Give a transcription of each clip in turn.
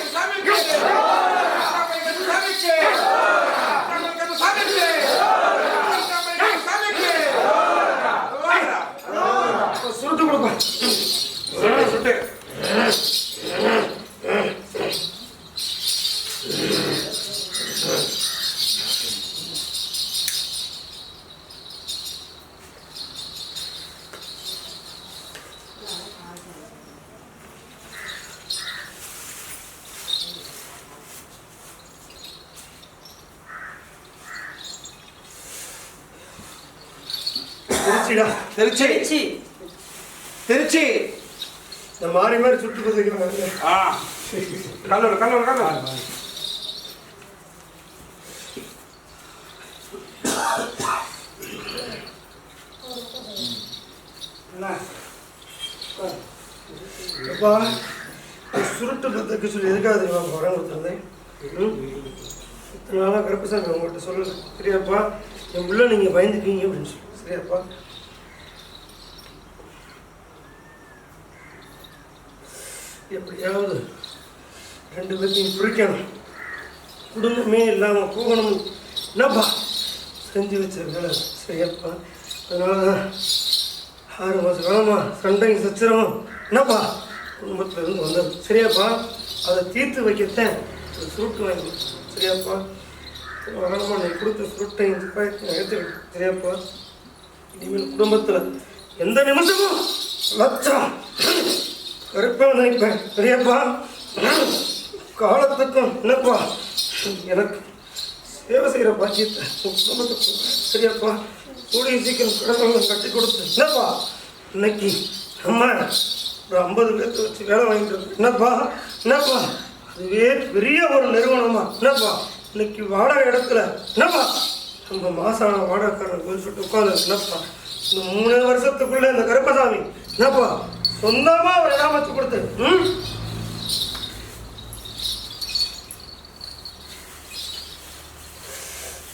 Islamic Islamic సుట్టు సుట్టే திருச்சிடா திருச்சி. திருச்சி. திருச்சி. இந்த மாறி மாதிரி சுட்டு பார்த்துக்கிறாங்க ஆ. கல்லூர் கல்லூர் கல்லூர். அப்பா சுருட்டு பத்துக்கு சொல்லி எதுக்காக தெரியுமா வரம் கொடுத்துருந்தேன்? இத்தனை நாளாக கருப்பசாமி உங்கள்கிட்ட சொல்லல. சரியாப்பா என் உள்ள நீங்கள் பயந்துக்கீங்க அப்படின்னு சொல்லி. சரியாப்பா. எப்படியாவது ரெண்டு பேர்த்தையும் பிரிக்கணும். குடும்பமே இல்லாமல் போகணும். என்னப்பா? செஞ்சு வச்ச வேலை சரியாப்பா அதனால தான் ஆறு மாதம் காலமாக சண்டையும் சச்சரவும். என்னப்பா? குடும்பத்துலேருந்து வந்தது. சரியாப்பா? அதை தீர்த்து வைக்கத்தான். ஒரு சுருட்டு வாங்கி. சரியாப்பா? வரணுமா நீ கொடுத்த சுருட்டையும் துப்பாக்கியும் சரியாப்பா? இனிமேல் குடும்பத்தில் எந்த நிமிஷமும் லட்சம். கருப்பா பெரியப்பா காலத்துக்கும் என்னப்பா? எனக்கு சேவை செய்கிற பாக்கியத்தை உன் குடும்பத்துக்கு கொடுக்குறேன். சரியாப்பா கூடிய சீக்கிரம் கடவுள் கட்டி கொடுத்து என்னப்பா? இன்னைக்கு அம்மா ஒரு ஐம்பது பேர்த்து வச்சு வேலை வாங்கிட்டு இருக்கு. என்னப்பா? என்னப்பா? அதுவே பெரிய ஒரு நிறுவனமா? என்னப்பா? இன்னைக்கு வாடகை இடத்துல என்னப்பா? நம்ம மாசான வாடகைக்காரன் போய் சொல்லிட்டு உட்காந்து என்னப்பா? இந்த மூணு வருஷத்துக்குள்ள இந்த கருப்பசாமி. என்னப்பா? சொந்தமா ஒரு இடம் வச்சு கொடுத்து.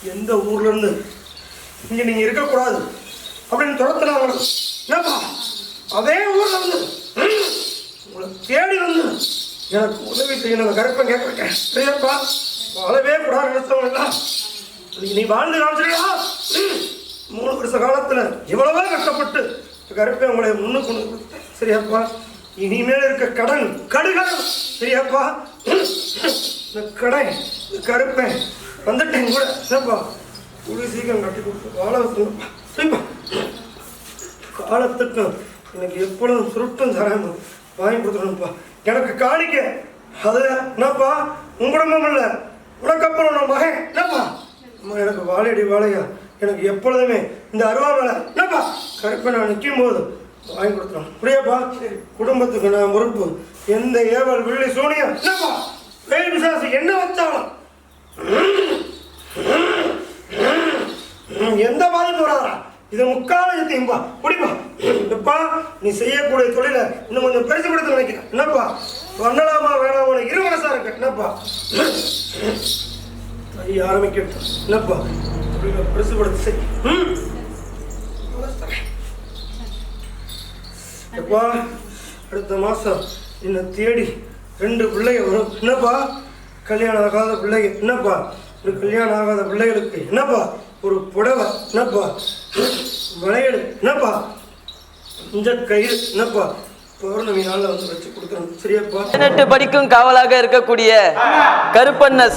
எந்த ஊர்ல இருந்து இங்க நீங்க இருக்கக்கூடாது அப்படின்னு துரத்துனாங்க என்னப்பா? அதே ஊர்ல இருந்து ம், உங்களை தேடி வந்து எனக்கு உதவி செய்யணும் கருப்பன் கேட்கிறேன் சரியாப்பா? வாழவே கூடாது நினைச்சவங்க எல்லாம் இன்னைக்கு நீ வாழ்ந்து காமிச்சிருக்கா மூணு வருஷ காலத்துல எவ்வளவோ கஷ்டப்பட்டு கருப்பை உங்களை முன்னு கொண்டு கொடுத்தேன். சரியாப்பா இனிமேல் இருக்க கடன் கடுகடன் சரியாப்பா இந்த கடன் இந்த கருப்பேன் வந்துட்டேன் கூட. என்னப்பா குழு சீக்கிரம் கட்டி கொடுத்து வாழ வச்சுப்பா சரிப்பா காலத்துக்கு எனக்கு எப்பொழுதும் சுருட்டும் தரணும் வாங்கி கொடுத்துடணும்ப்பா எனக்கு காணிக்க. அது என்னப்பா? உன் குடும்பம் இல்லை உனக்கப்புறம் நான் மகன். என்னப்பா? அம்மா எனக்கு வாழையடி வாழையா. எனக்கு எப்பொழுதுமே இந்த அருவாமலை. என்னப்பா? கருப்பை நான் நிற்கும் போது வாங்கி கொடுத்துரும் புரியாப்பா குடும்பத்துக்கு நான் பொறுப்பு. எந்த ஏவல் வில்லி சூனியம் என்னப்பா? வேல் விசாசி என்ன வச்சாலும். எந்த பாதிப்பு வராதா இது முக்காலத்தையும்பா குடிப்பா. எப்பா நீ செய்யக்கூடிய தொழிலை இன்னும் கொஞ்சம் பெருசுபடுத்த நினைக்கிறேன். என்னப்பா? பண்ணலாமா வேணாமா இரு மனசா இருக்கு என்னப்பா ஆரம்பிக்கட்டும். என்னப்பா? தொழிலை பெருசுபடுத்த செய். ம்? எப்பா அடுத்த மாசம் என்னை தேடி ரெண்டு பிள்ளைங்க வரும். என்னப்பா? கல்யாணம் ஆகாத பிள்ளைங்க. என்னப்பா? ஒரு கல்யாணம் ஆகாத பிள்ளைகளுக்கு என்னப்பா? ஒரு புடவை. என்னப்பா? வளையல். என்னப்பா? இந்த கயிறு. என்னப்பா? பௌர்ணமி நாளில் வந்து வச்சு கொடுக்குறோம் சரியாப்பா? பதினெட்டு படிக்கும் காவலாக இருக்கக்கூடிய கருப்பண்ண